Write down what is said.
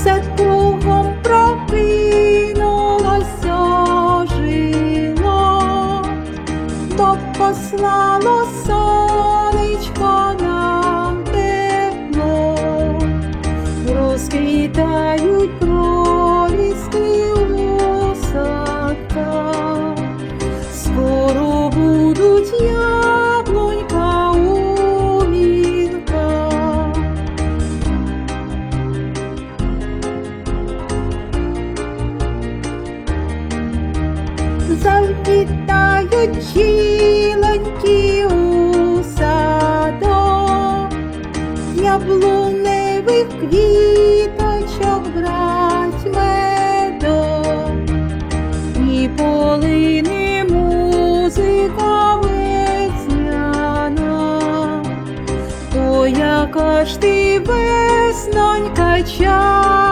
все кругом прокинулося жило, то послало сонечко нам тепло, розквітають. Завітають жіноньки у садок, яблуневих квіточок брать медок, і полине музика весняна, то яка ж ти веснонька чарівна.